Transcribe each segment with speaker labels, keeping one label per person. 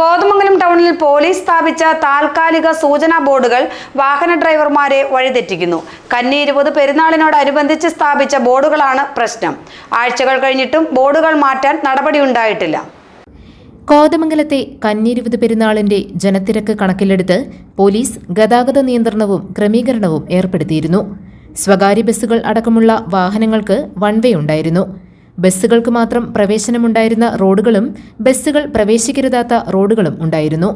Speaker 1: കോതമംഗലം ടൗണിൽ പോലീസ് സ്ഥാപിച്ച താൽക്കാലിക സൂചനാ ബോർഡുകൾ വാഹന ഡ്രൈവർമാരെ വഴിതെറ്റിക്കുന്നു. കന്നി ഇരുപത് പെരുന്നാളിനോടനുബന്ധിച്ച് സ്ഥാപിച്ച ബോർഡുകളാണ് പ്രശ്നം. ആഴ്ചകൾ കഴിഞ്ഞിട്ടും ബോർഡുകൾ മാറ്റാൻ നടപടിയുണ്ടായിട്ടില്ല.
Speaker 2: കോതമംഗലത്തെ കന്നിരുപത് പെരുന്നാളിന്റെ ജനത്തിരക്ക് കണക്കിലെടുത്ത് പോലീസ് ഗതാഗത നിയന്ത്രണവും ക്രമീകരണവും ഏർപ്പെടുത്തിയിരുന്നു. സ്വകാര്യ ബസ്സുകൾ അടക്കമുള്ള വാഹനങ്ങൾക്ക് വൺവേ ഉണ്ടായിരുന്നു. ബസ്സുകൾക്ക് മാത്രം പ്രവേശനമുണ്ടായിരുന്ന റോഡുകളും ബസ്സുകൾ പ്രവേശിക്കരുതാത്ത റോഡുകളും ഉണ്ടായിരുന്നു.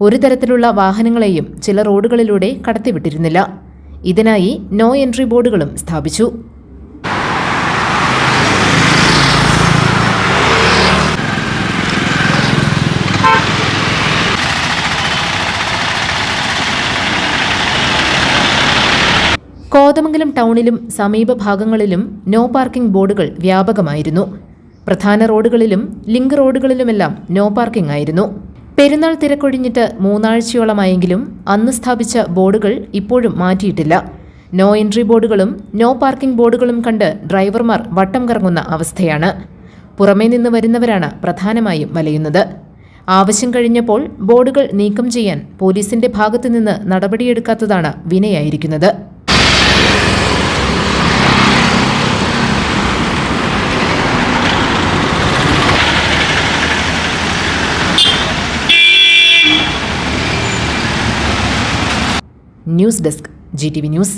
Speaker 2: ഒരു തരത്തിലുള്ള വാഹനങ്ങളെയും ചില റോഡുകളിലൂടെ കടത്തിവിട്ടിരുന്നില്ല. ഇതിനായി നോ എൻട്രി ബോർഡുകളും സ്ഥാപിച്ചു. കോതമംഗലം ടൗണിലും സമീപ ഭാഗങ്ങളിലും നോ പാർക്കിംഗ് ബോർഡുകൾ വ്യാപകമായിരുന്നു. പ്രധാന റോഡുകളിലും ലിങ്ക് റോഡുകളിലുമെല്ലാം നോ പാർക്കിംഗ് ആയിരുന്നു. പെരുന്നാൾ തിരക്കൊഴിഞ്ഞിട്ട് മൂന്നാഴ്ചയോളമായെങ്കിലും അന്ന് സ്ഥാപിച്ച ബോർഡുകൾ ഇപ്പോഴും മാറ്റിയിട്ടില്ല. നോ എൻട്രി ബോർഡുകളും നോ പാർക്കിംഗ് ബോർഡുകളും കണ്ട് ഡ്രൈവർമാർ വട്ടം കറങ്ങുന്ന അവസ്ഥയാണ്. പുറമേ നിന്ന് വരുന്നവരാണ് പ്രധാനമായും വലയുന്നത്. ആവശ്യം കഴിഞ്ഞപ്പോൾ ബോർഡുകൾ നീക്കം ചെയ്യാൻ പോലീസിന്റെ ഭാഗത്തുനിന്ന് നടപടിയെടുക്കാത്തതാണ് വിനയായിരിക്കുന്നത്. News desk G news.